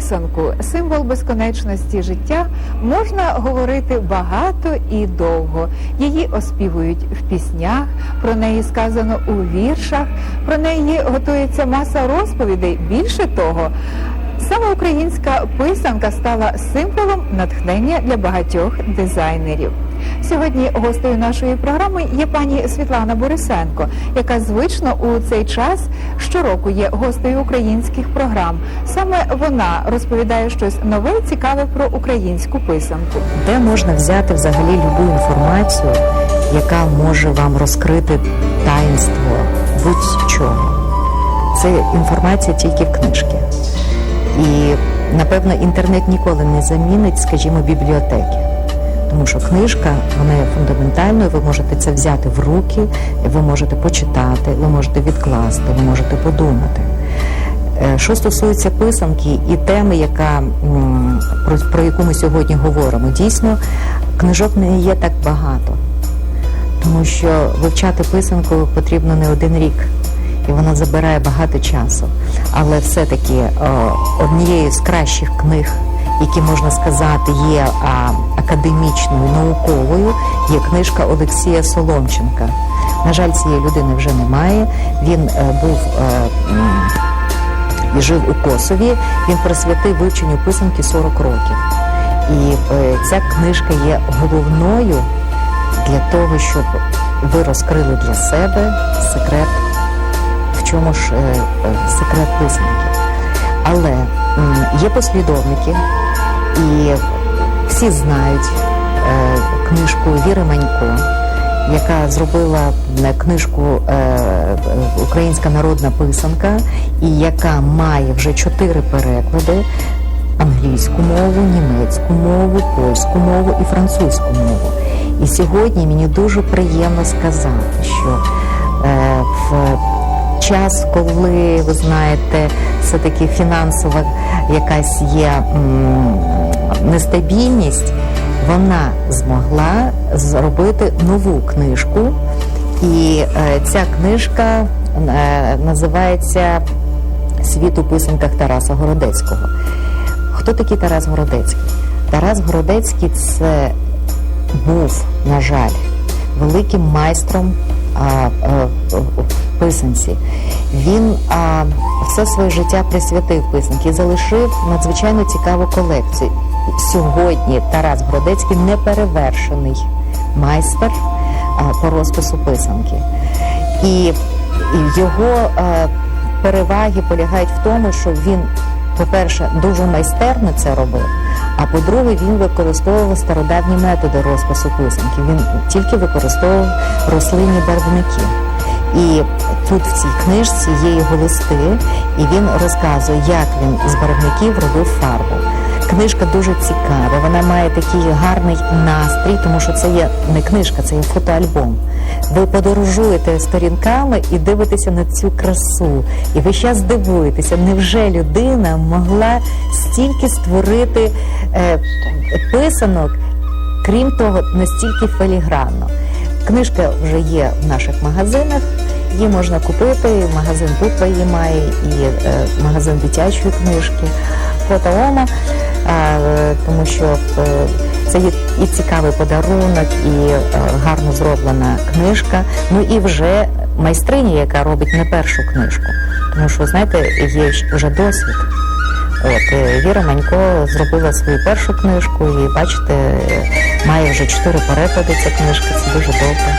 писанку, символ безконечності життя, можна говорити багато і довго. Її оспівують в піснях, про неї сказано у віршах, про неї готується маса розповідей. Більше того, саме українська писанка стала символом натхнення для багатьох дизайнерів. Сьогодні гостею нашої програми є пані Світлана Борисенко, яка звично у цей час щороку є гостею українських програм. Саме вона розповідає щось нове цікаве про українську писанку. Де можна взяти взагалі любу інформацію, яка може вам розкрити таїнство будь-чого? Це інформація тільки в книжці. І, напевно, інтернет ніколи не замінить, скажімо, бібліотеки. Тому що книжка вона є фундаментальною, ви можете це взяти в руки, ви можете почитати, ви можете відкласти, ви можете подумати. Е, Що стосується писанки і теми, яка, про, про яку ми сьогодні говоримо, дійсно книжок не є так багато, тому що вивчати писанку потрібно не один рік, і вона забирає багато часу. Але все-таки е, однією з кращих книг, які можна сказати, є академічною, науковою, є книжка Олексія Соломченка. На жаль, цієї людини вже немає. Він е, був. е, і жив у Косові. Він присвятив вивченню писанки 40 років. І е, ця книжка є головною для того, щоб ви розкрили для себе секрет, в чому ж секрет писанки. Але є послідовники, і всі знають е, книжку Віри Манько яка зробила е, книжку е, е, Українська народна писанка, і яка має вже чотири переклади: англійську мову, німецьку мову, польську мову і французьку мову. І сьогодні мені дуже приємно сказати, що е, в час, коли ви знаєте, все таки фінансова якась є м, нестабільність вона змогла зробити нову книжку, і е, ця книжка е, називається Світ у писанках Тараса Городецького. Хто такий Тарас Городецький? Тарас Городецький це був, на жаль, великим майстром писанці. Він все своє життя присвятив писанки і залишив надзвичайно цікаву колекцію. Сьогодні Тарас Бродецький неперевершений майстер по розпису писанки. І, його а, переваги полягають в тому, що він, по-перше, дуже майстерно це робив. А по-друге, він використовував стародавні методи розпису писанки. Він тільки використовував рослинні барвники. І тут в цій книжці є його листи, і він розказує, як він з барвників робив фарбу. Книжка дуже цікава, вона має такий гарний настрій, тому що це є не книжка, це є фотоальбом. Ви подорожуєте сторінками і дивитеся на цю красу. І ви зараз дивуєтеся, невже людина могла стільки створити е, писанок, крім того, настільки філігранно. Книжка вже є в наших магазинах. Її можна купити. Магазин Буква її має, і е, магазин дитячої книжки, фотоома, тому що е, це є і цікавий подарунок, і е, гарно зроблена книжка. Ну і вже майстриня, яка робить не першу книжку. Тому що, знаєте, є вже досвід. От е, Віра Манько зробила свою першу книжку, і бачите, е, має вже чотири переклади. Ця книжка це дуже добре.